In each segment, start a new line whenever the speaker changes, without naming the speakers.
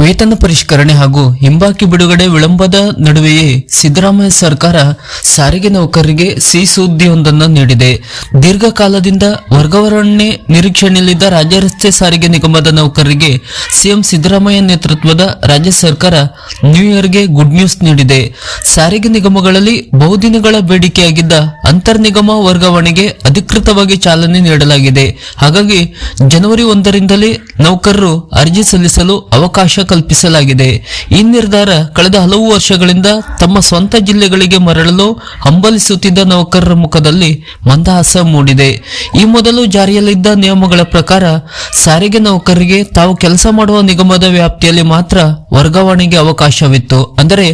ವೇತನ ಪರಿಷ್ಕರಣೆ ಹಾಗೂ ಹಿಂಬಾಕಿ ಬಿಡುಗಡೆ ವಿಳಂಬದ ನಡುವೆಯೇ ಸಿದ್ದರಾಮಯ್ಯ ಸರ್ಕಾರ ಸಾರಿಗೆ ನೌಕರರಿಗೆ ಸಿಹಿ ಸುದ್ದಿಯೊಂದನ್ನು ನೀಡಿದೆ. ದೀರ್ಘಕಾಲದಿಂದ ವರ್ಗಾವಣೆ ನಿರೀಕ್ಷಣೆಯಲ್ಲಿದ್ದ ರಾಜ್ಯ ರಸ್ತೆ ಸಾರಿಗೆ ನಿಗಮದ ನೌಕರರಿಗೆ ಸಿಎಂ ಸಿದ್ದರಾಮಯ್ಯ ನೇತೃತ್ವದ ರಾಜ್ಯ ಸರ್ಕಾರ ನ್ಯೂ ಇಯರ್ಗೆ ಗುಡ್ ನ್ಯೂಸ್ ನೀಡಿದೆ. ಸಾರಿಗೆ ನಿಗಮಗಳಲ್ಲಿ ಬಹುದಿನಗಳ ಬೇಡಿಕೆಯಾಗಿದ್ದ ಅಂತರ್ ನಿಗಮ ವರ್ಗಾವಣೆಗೆ ಅಧಿಕೃತವಾಗಿ ಚಾಲನೆ ನೀಡಲಾಗಿದೆ. ಹಾಗಾಗಿ ಜನವರಿ ಒಂದರಿಂದಲೇ ನೌಕರರು ಅರ್ಜಿ ಸಲ್ಲಿಸಲು ಅವಕಾಶ ಕಲ್ಪಿಸಲಾಗಿದೆ. ಈ ನಿರ್ಧಾರ ಕಳೆದ ಹಲವು ವರ್ಷಗಳಿಂದ ತಮ್ಮ ಸ್ವಂತ ಜಿಲ್ಲೆಗಳಿಗೆ ಮರಳಲು ಹಂಬಲಿಸುತ್ತಿದ್ದ ನೌಕರರ ಮುಖದಲ್ಲಿ ಮಂದಹಾಸ ಮೂಡಿದೆ. ಈ ಮೊದಲು ಜಾರಿಯಲ್ಲಿದ್ದ ನಿಯಮಗಳ ಪ್ರಕಾರ ಸಾರಿಗೆ ನೌಕರರಿಗೆ ತಾವು ಕೆಲಸ ಮಾಡುವ ನಿಗಮದ ವ್ಯಾಪ್ತಿಯಲ್ಲಿ ಮಾತ್ರ ವರ್ಗಾವಣೆಗೆ ಅವಕಾಶವಿತ್ತು. ಅಂದರೆ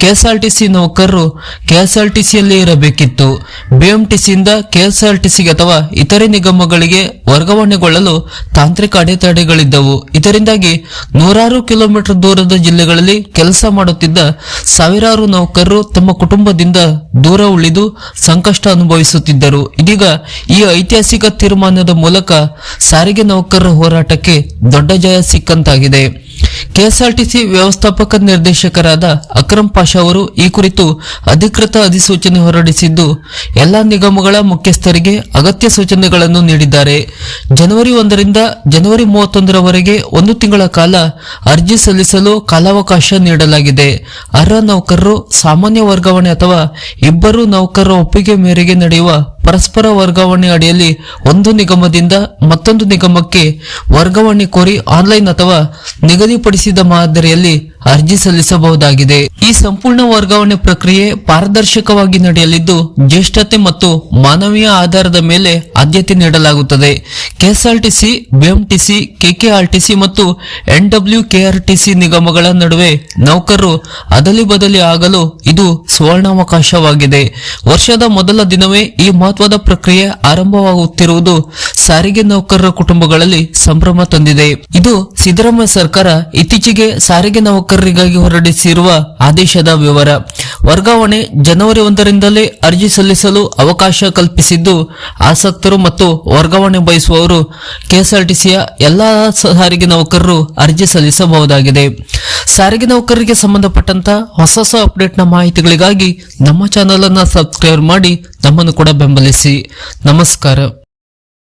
ಕೆಎಸ್ಆರ್ಟಿಸಿ ನೌಕರರು ಕೆಎಸ್ಆರ್ಟಿಸಿಯಲ್ಲಿ ಇರಬೇಕಿತ್ತು. ಬಿಎಂಟಿಸಿಯಿಂದ ಕೆಎಸ್ಆರ್ಟಿಸಿಗೆ ಅಥವಾ ಇತರೆ ನಿಗಮಗಳಿಗೆ ವರ್ಗಾವಣೆಗೊಳ್ಳಲು ತಾಂತ್ರಿಕ ಅಡೆತಡೆಗಳಿದ್ದವು. ಇದರಿಂದಾಗಿ ನೂರಾರು ಕಿಲೋಮೀಟರ್ ದೂರದ ಜಿಲ್ಲೆಗಳಲ್ಲಿ ಕೆಲಸ ಮಾಡುತ್ತಿದ್ದ ಸಾವಿರಾರು ನೌಕರರು ತಮ್ಮ ಕುಟುಂಬದಿಂದ ದೂರ ಉಳಿದು ಸಂಕಷ್ಟ ಅನುಭವಿಸುತ್ತಿದ್ದರು. ಇದೀಗ ಈ ಐತಿಹಾಸಿಕ ತೀರ್ಮಾನದ ಮೂಲಕ ಸಾರಿಗೆ ನೌಕರರ ಹೋರಾಟಕ್ಕೆ ದೊಡ್ಡ ಜಯ ಸಿಕ್ಕಂತಾಗಿದೆ. ಕೆಎಸ್ಆರ್ಟಿಸಿ ವ್ಯವಸ್ಥಾಪಕ ನಿರ್ದೇಶಕರಾದ ಅಕ್ರಮ್ ಪಾಷಾ ಅವರು ಈ ಕುರಿತು ಅಧಿಕೃತ ಅಧಿಸೂಚನೆ ಹೊರಡಿಸಿದ್ದು, ಎಲ್ಲಾ ನಿಗಮಗಳ ಮುಖ್ಯಸ್ಥರಿಗೆ ಅಗತ್ಯ ಸೂಚನೆಗಳನ್ನು ನೀಡಿದ್ದಾರೆ. ಜನವರಿ ಒಂದರಿಂದ ಜನವರಿ ಮೂವತ್ತೊಂದರವರೆಗೆ ಒಂದು ತಿಂಗಳ ಕಾಲ ಅರ್ಜಿ ಸಲ್ಲಿಸಲು ಕಾಲಾವಕಾಶ ನೀಡಲಾಗಿದೆ. ಅರ್ಹ ನೌಕರರು, ಸಾಮಾನ್ಯ ವರ್ಗಾವಣೆ ಅಥವಾ ಇಬ್ಬರು ನೌಕರರ ಒಪ್ಪಿಗೆ ಮೇರೆಗೆ ನಡೆಯುವ ಪರಸ್ಪರ ವರ್ಗಾವಣೆ ಅಡಿಯಲ್ಲಿ ಒಂದು ನಿಗಮದಿಂದ ಮತ್ತೊಂದು ನಿಗಮಕ್ಕೆ ವರ್ಗಾವಣೆ ಕೋರಿ ಆನ್ಲೈನ್ ಅಥವಾ ನಿಗದಿಪಡಿಸಿದ ಮಾದರಿಯಲ್ಲಿ ಅರ್ಜಿ ಸಲ್ಲಿಸಬಹುದಾಗಿದೆ. ಈ ಸಂಪೂರ್ಣ ವರ್ಗಾವಣೆ ಪ್ರಕ್ರಿಯೆ ಪಾರದರ್ಶಕವಾಗಿ ನಡೆಯಲಿದ್ದು, ಜ್ಯೇಷ್ಠತೆ ಮತ್ತು ಮಾನವೀಯ ಆಧಾರದ ಮೇಲೆ ಆದ್ಯತೆ ನೀಡಲಾಗುತ್ತದೆ. ಕೆಎಸ್ಆರ್ಟಿಸಿ, ಬಿಎಂಟಿಸಿ, ಕೆಕೆಆರ್ಟಿಸಿ ಮತ್ತು ಎನ್ಡಬ್ಲ್ಯೂ ಕೆಆರ್ಟಿಸಿ ನಿಗಮಗಳ ನಡುವೆ ನೌಕರರು ಅದಲಿ ಬದಲಿ ಆಗಲು ಇದು ಸುವರ್ಣಾವಕಾಶವಾಗಿದೆ. ವರ್ಷದ ಮೊದಲ ದಿನವೇ ಈ ಮಹತ್ವದ ಪ್ರಕ್ರಿಯೆ ಆರಂಭವಾಗುತ್ತಿರುವುದು ಸಾರಿಗೆ ನೌಕರರ ಕುಟುಂಬಗಳಲ್ಲಿ ಸಂಭ್ರಮ ತಂದಿದೆ. ಇದು ಸಿದ್ದರಾಮಯ್ಯ ಸರ್ಕಾರ ಇತ್ತೀಚೆಗೆ ಸಾರಿಗೆ ನೌಕರರಿಗಾಗಿ ಹೊರಡಿಸಿರುವ ಆದೇಶದ ವಿವರ. ವರ್ಗಾವಣೆ ಜನವರಿ ಒಂದರಿಂದಲೇ ಅರ್ಜಿ ಸಲ್ಲಿಸಲು ಅವಕಾಶ ಕಲ್ಪಿಸಿದ್ದು, ಆಸಕ್ತರು ಮತ್ತು ವರ್ಗಾವಣೆ ಬಯಸುವವರು ಕೆಎಸ್ಆರ್ಟಿಸಿಯ ಎಲ್ಲಾ ಸಾರಿಗೆ ನೌಕರರು ಅರ್ಜಿ ಸಲ್ಲಿಸಬಹುದಾಗಿದೆ. ಸಾರಿಗೆ ನೌಕರರಿಗೆ ಸಂಬಂಧಪಟ್ಟಂತ ಹೊಸ ಹೊಸ ಅಪ್ಡೇಟ್ನ ಮಾಹಿತಿಗಳಿಗಾಗಿ ನಮ್ಮ ಚಾನಲ್ ಅನ್ನು ಸಬ್ಸ್ಕ್ರೈಬ್ ಮಾಡಿ ನಮ್ಮನ್ನು ಕೂಡ ಬೆಂಬಲಿಸಿ. ನಮಸ್ಕಾರ.